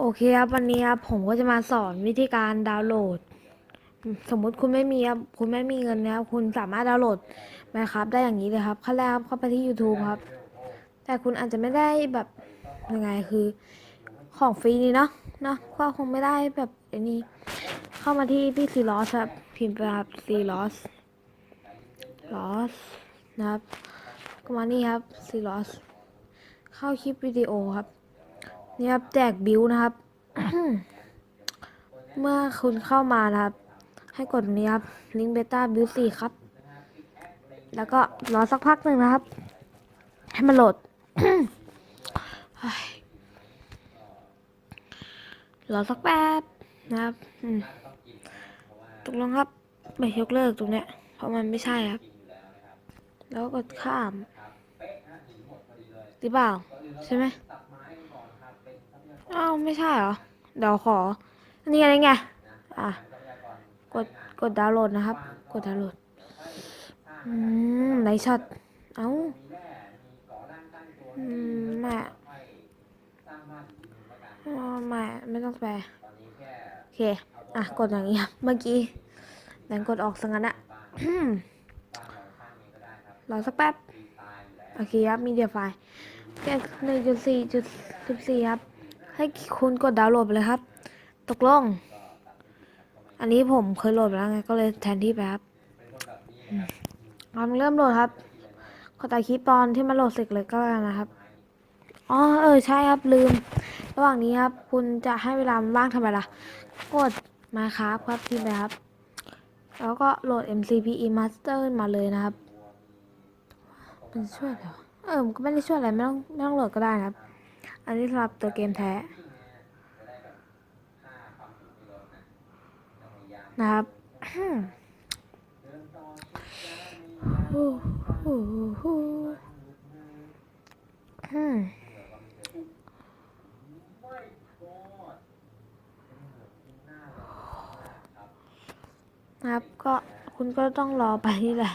โอเคครับวันนี้ครับผมก็จะมาสอนวิธีการดาวน์โหลด สมมุติคุณไม่มีครับคุณไม่มีเงินนะครับคุณสามารถดาวน์โหลดนะครับ ได้อย่างนี้เลยครับขั้นแรกครับเข้าไปที่ YouTube ครับ แต่คุณอาจจะไม่ได้แบบยังไงคือของฟรีนี่เนาะเนาะก็คงไม่ได้แบบไอ้นี้ เข้ามาที่ที่ซีลอสครับพิมพ์ไปครับซีลอสลอสนะครับก็มานี่ครับซีลอสเข้าคลิปวิดีโอครับ นี่ครับแจกบิวนะครับ เมื่อคุณเข้ามานะครับ ให้กดนี้ครับ ลิงก์เบต้าบิวสี่ครับ แล้วก็รอสักพักหนึ่งนะครับ ให้มันโหลดรอสักแป๊บนะครับตกลงครับ ไม่ยกเลิกตรงเนี้ย เพราะมันไม่ใช่ครับ แล้วก็กดข้ามหรือเปล่า ใช่ไหม อ้าวไม่ใช่เหรอ เดี๋ยวขอ อันนี้อะไรไง อะ กด กดดาวน์โหลดนะครับ กดดาวน์โหลด อืมไหนช็อต เอ้า อืมแม่อ๋อแม่ ไม่ต้องแปลโอเค อะ กดอย่างนี้ครับ เมื่อกี้แดนกดออกสังกันอะรอสักแป๊บ โอเคครับ มีเดียไฟล์แค่หนึ่งจุดสี่จุดสิบสี่ครับ ให้คุณกดดาวน์โหลดไปเลยครับ ตกลง อันนี้ผมเคยโหลดไปแล้วไงก็เลยแทนที่ไปครับมเอาเริ่มโหลดครับ ขอตัดคลิปตอนที่มันโหลดเสร็จเลยก็แล้วกันนะครับ อ๋อเออใช่ครับลืม ระหว่างนี้ครับ คุณจะให้เวลามันว่างทำไมล่ะ กดมาครับครับพิมพ์ไปครับ แล้วก็โหลด MCPE Master มาเลยนะครับ มันช่วยเหรอเออมันก็ไม่ได้ช่วยอะไรไม่ต้องไม่ต้องโหลดก็ได้นะครับ อันนี้สำหรับตัวเกมแท้ นะครับฮู้ฮู้ฮู้อืมนะครับก็คุณก็ต้องรอไปนี่แหละ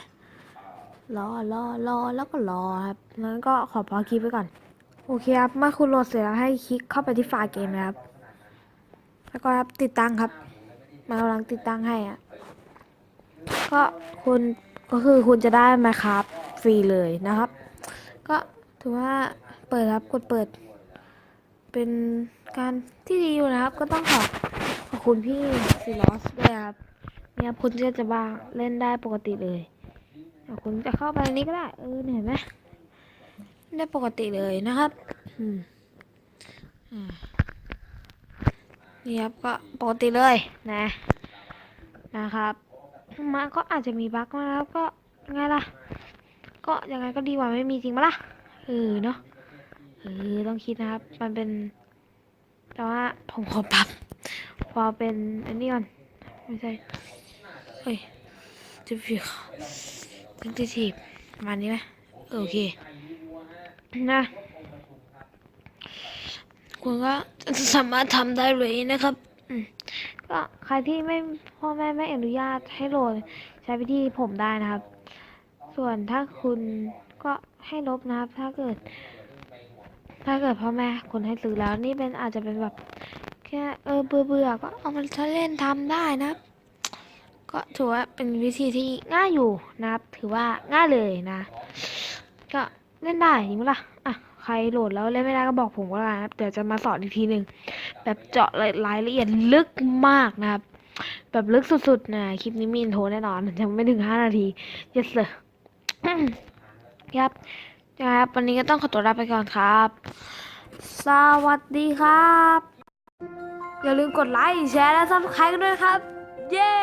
รอรอรอแล้วก็รอครับ งั้นก็ขอพอคลิปไว้ก่อน โอเคครับเมื่อคุณโหลดเสร็จแล้วให้คลิกเข้าไปที่ไฟล์เกมนะครับ แล้วก็ครับติดตั้งครับมันกำลังติดตั้งให้อะก็คุณก็คือคุณจะได้มาครับฟรีเลยนะครับ ก็ถือว่าเปิดครับกดเปิด เป็นการที่ดีอยู่นะครับ ก็ต้องขอขอบคุณพี่ซีลอสด้วยครับเนี่ยคุณก็จะบ้างเล่นได้ปกติเลยคุณจะเข้าไปนี้ก็ได้เออเห็นไหม ได้ปกติเลยนะครับอืมอ่านี่ครับก็ปกติเลยนะ นะครับมาก็อาจจะมีบั๊กมาแล้วก็ไงล่ะ ก็ยังไงก็ดีกว่าไม่มีจริงปะล่ะเออเนาะเออต้องคิดนะครับ มันเป็น แต่ว่าผมขอปรับพอเป็นอันนี้ก่อนไม่ใช่เฮ้ยจะฟิวเซนซิทีฟประมาณนี้ไหมเออโอเค นะคุณก็จะสามารถทำได้เลยนะครับก็ใครที่ไม่พ่อแม่ไม่อนุญาตให้โหลดใช้วิธีผมได้นะครับ ส่วนถ้าคุณก็ให้ลบนะครับ ถ้าเกิด ถ้าเกิดพ่อแม่คุณให้ซื้อแล้วนี่เป็นอาจจะเป็นแบบแค่เออเบื่อเบื่อก็เอามันใช้เล่นทำได้นะครับ ก็ถือว่าเป็นวิธีที่ง่ายอยู่นะครับ ถือว่าง่ายเลยนะ ก็ เล่นได้จริงปะล่ะอะใครโหลดแล้วเล่นไม่ได้ก็บอกผมก็ได้นะครับเดี๋ยวจะมาสอนอีกทีหนึ่งแบบเจาะรายละเอียดลึกมากนะครับ แบบลึกสุดๆนะคลิปนี้มีอินโทรแน่นอนยังไม่ถึงห้านาที yes sir ครับนะครับวันนี้ก็ต้องขอตัวลาไปก่อนครับ สวัสดีครับ อย่าลืมกดไลค์แชร์และซับสไครต์กันด้วยครับ เย้